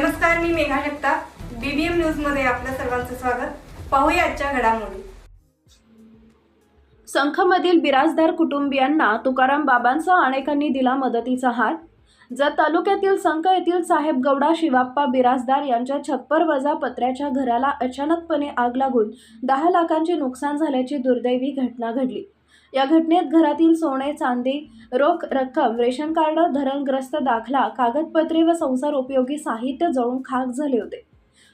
नमस्कार मी मेघा जगताप. बीबीएम न्यूजमध्ये आपलं सर्वांचं स्वागत. पाहूया आजच्या घडामोडी. संखमधील बिराजदार कुटुंबियांना तुकाराम बाबांसह अनेकांनी दिला मदतीचा हात. जत तालुक्यातील संख येथील साहेब गौडा शिवाप्पा बिराजदार यांच्या छप्पर वजा पत्र्याच्या घराला अचानकपणे आग लागून दहा लाखांचे नुकसान झाल्याची दुर्दैवी घटना घडली. या घटनेत घरातील सोने चांदी रोख रक्कम रेशन कार्ड धरणग्रस्त दाखला कागदपत्रे व संसार उपयोगी साहित्य जळून खाक झाले होते.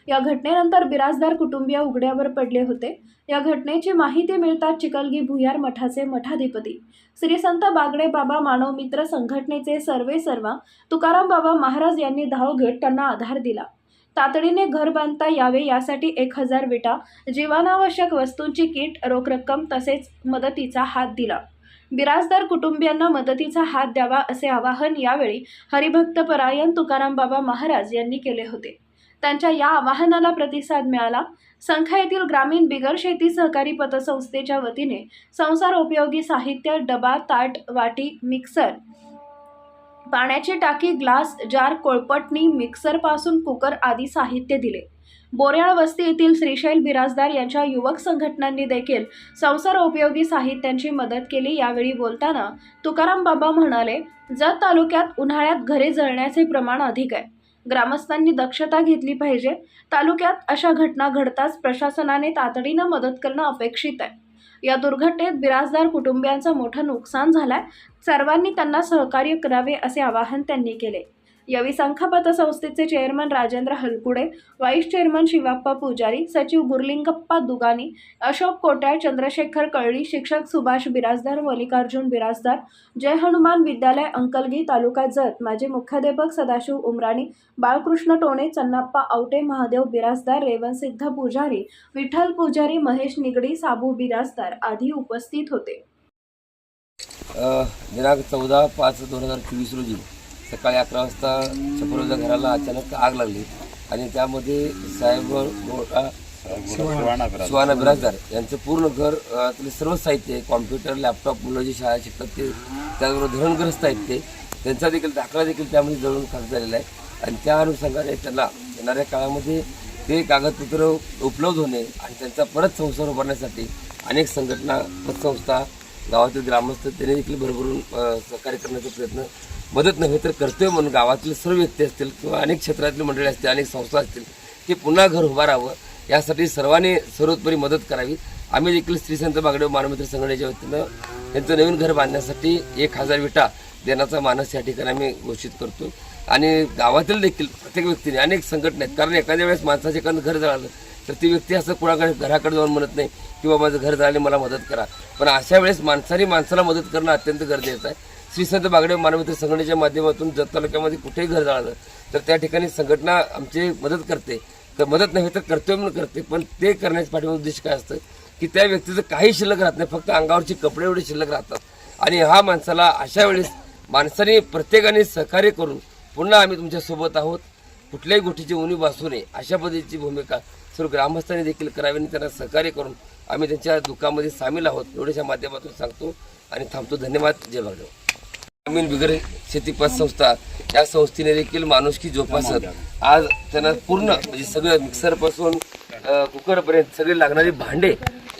या घटनेनंतर बिराजदार कुटुंबीय उघड्यावर पडले होते. या घटनेची माहिती मिळताच चिकलगी भुयार मठाचे मठाधिपती श्री संत बागडे बाबा मानव मित्र संघटनेचे सर्वे सर्वा तुकाराम बाबा महाराज यांनी धाव घेत त्यांना आधार दिला. तातडीने घर बांधता यावे यासाठी एक हजार विटा जीवनावश्यक वस्तूंची किट रोख रक्कम तसेच मदतीचा हात दिला. बिराजदार कुटुंबियांना मदतीचा हात द्यावा असे आवाहन यावेळी हरिभक्तपरायण तुकाराम बाबा महाराज यांनी केले होते. त्यांच्या या आवाहनाला प्रतिसाद मिळाला. संखा येथील ग्रामीण बिगर शेती सहकारी पतसंस्थेच्या वतीने संसार उपयोगी साहित्य डबा ताट वाटी मिक्सर पाण्याची टाकी ग्लास जार कोळपटणी मिक्सरपासून कुकर आदी साहित्य दिले. बोर्याळ वस्ती येथील श्रीशैल बिराजदार यांच्या युवक संघटनांनी देखील संसार उपयोगी साहित्यांची मदत केली. यावेळी बोलताना तुकाराम बाबा म्हणाले जत तालुक्यात उन्हाळ्यात घरे जळण्याचे प्रमाण अधिक आहे. ग्रामस्थांनी दक्षता घेतली पाहिजे. तालुक्यात अशा घटना घडताच प्रशासनाने तातडीनं मदत करणं अपेक्षित आहे. या दुर्घटनेत बिराजदार कुटुंबियांचं मोठं नुकसान झालंय. सर्वांनी त्यांना सहकार्य करावे असे आवाहन त्यांनी केले. यावेळी संखपत संस्थेचे chairman Rajendra Halkude vice chairman Shivappa Pujari सचिव गुरलिंगप्पा दुगानी अशोक कोट्याळ चंद्रशेखर कळळी शिक्षक सुभाष बिराजदार मल्लिकार्जुन बिराजदार जय हनुमान विद्यालय अंकलगी तालुका जत माजी मुख्याध्यापक सदाशिव उमराणी बाळकृष्ण टोणे चन्नाप्पा आवटे महादेव बिराजदार रेवणसिद्ध पुजारी विठ्ठल पुजारी महेश निगडी साबू बिराजदार आदी उपस्थित होते. दिनांक चौदा पाच दोन हजार चोवीस रोजी सकाळी अकरा वाजता छपरोजा घराला अचानक आग लागली आणि त्यामध्ये साहेब गोळा शिवाना बिराजदार यांचं पूर्ण घर अ, त्यातले सर्व साहित्य कॉम्प्युटर लॅपटॉप मुलं जी शाळा शिकतात ते त्याचबरोबर धरणग्रस्त आहेत ते त्यांचा देखील दाखला देखील त्यामध्ये जळून खाक झालेला आहे. आणि त्या अनुषंगाने त्यांना येणाऱ्या काळामध्ये ते कागदपत्र उपलब्ध होणे आणि त्यांचा परत संसार उभारण्यासाठी अनेक संघटना पतसंस्था गावातील ग्रामस्थ त्यांनी देखील भरभरून सहकार्य करण्याचा प्रयत्न मदत नव्हे तर कर्तव्य म्हणून गावातील सर्व व्यक्ती असतील किंवा अनेक क्षेत्रातील मंडळी असतील अनेक संस्था असतील ते पुन्हा घर उभा राहावं. यासाठी सर्वांनी सर्वोत्परी मदत करावी. आम्ही देखील श्री संत बागडे मानमित्र संघटनेच्या वतीनं त्यांचं नवीन घर बांधण्यासाठी एक हजार विटा देण्याचा मानस या ठिकाणी आम्ही घोषित करतो. आणि गावातील देखील प्रत्येक व्यक्तीने अनेक संघटना आहेत. कारण एखाद्या वेळेस माणसाचे एखादं घर जळालं तर ती व्यक्ती असं कुणाकडे घराकडे जाऊन म्हणत नाही किंवा माझं घर झाले मला मदत करा. पण अशा वेळेस माणसाने माणसाला मदत करणं अत्यंत गरजेचं आहे. श्री संत बागडे मानवमित्र संघटनेच्या माध्यमातून जत तालुक्यामध्ये कुठेही घर जाळलं तर त्या ठिकाणी संघटना आमची मदत करते. तर मदत नव्हे तर कर्तव्य म्हणून करते पण ते करण्याच्या पाठीमागे उद्देश काय असतं? की त्या व्यक्तीचं काही शिल्लक राहत नाही फक्त अंगावरचे कपडे एवढे शिल्लक राहतात. आणि हा माणसाला अशा वेळेस माणसाने प्रत्येकाने सहकार्य करून पुन्हा आम्ही तुमच्यासोबत आहोत. कुठल्याही गोष्टीची उणीव भासू नये. अशा पद्धतीची भूमिका सर्व ग्रामस्थांनी देखील करावे आणि त्यांना सहकार्य करून आम्ही त्यांच्या दुःखामध्ये सामील आहोत एवढ्याच्या माध्यमातून सांगतो आणि थांबतो. धन्यवाद. जय भागदेव. ग्रामीण बिगर शेती पतसंस्था या संस्थेने देखील माणुसकी जोपासत आज त्यांना पूर्ण म्हणजे सगळं मिक्सरपासून कुकरपर्यंत सगळे लागणारी भांडे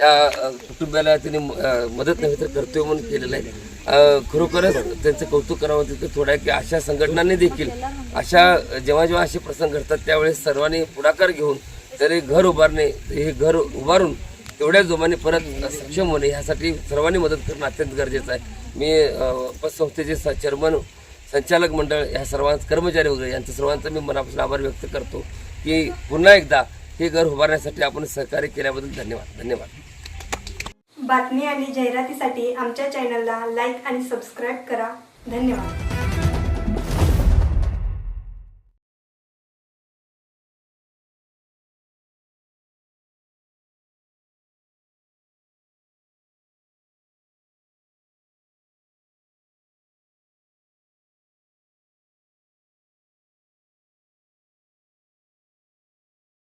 या कुटुंबाला त्यांनी मदत नव्हे तर कर्तव्य म्हणून केलेलं आहे. खरोखरच त्यांचं कौतुक करावं तिथं थोडं आहे की अशा संघटनांनी देखील अशा जेव्हा जेव्हा असे प्रसंग घडतात त्यावेळेस सर्वांनी पुढाकार घेऊन तरी घर उभारणे हे घर उभारून तेवढ्या जोमाने परत सक्षम होणे ह्यासाठी सर्वांनी मदत करणं अत्यंत गरजेचं आहे. मी पतसंस्थेचे स- चेअरमन संचालक मंडळ ह्या सर्वांच कर्मचारी वगैरे यांचं सर्वांचा मी मनापासून आभार व्यक्त करतो की पुन्हा एकदा हे घर उभारण्यासाठी आपण सहकार्य केल्याबद्दल धन्यवाद धन्यवाद. बातमी आणि जाहिरातीसाठी आमच्या चॅनलला लाईक आणि सबस्क्राईब करा. धन्यवाद.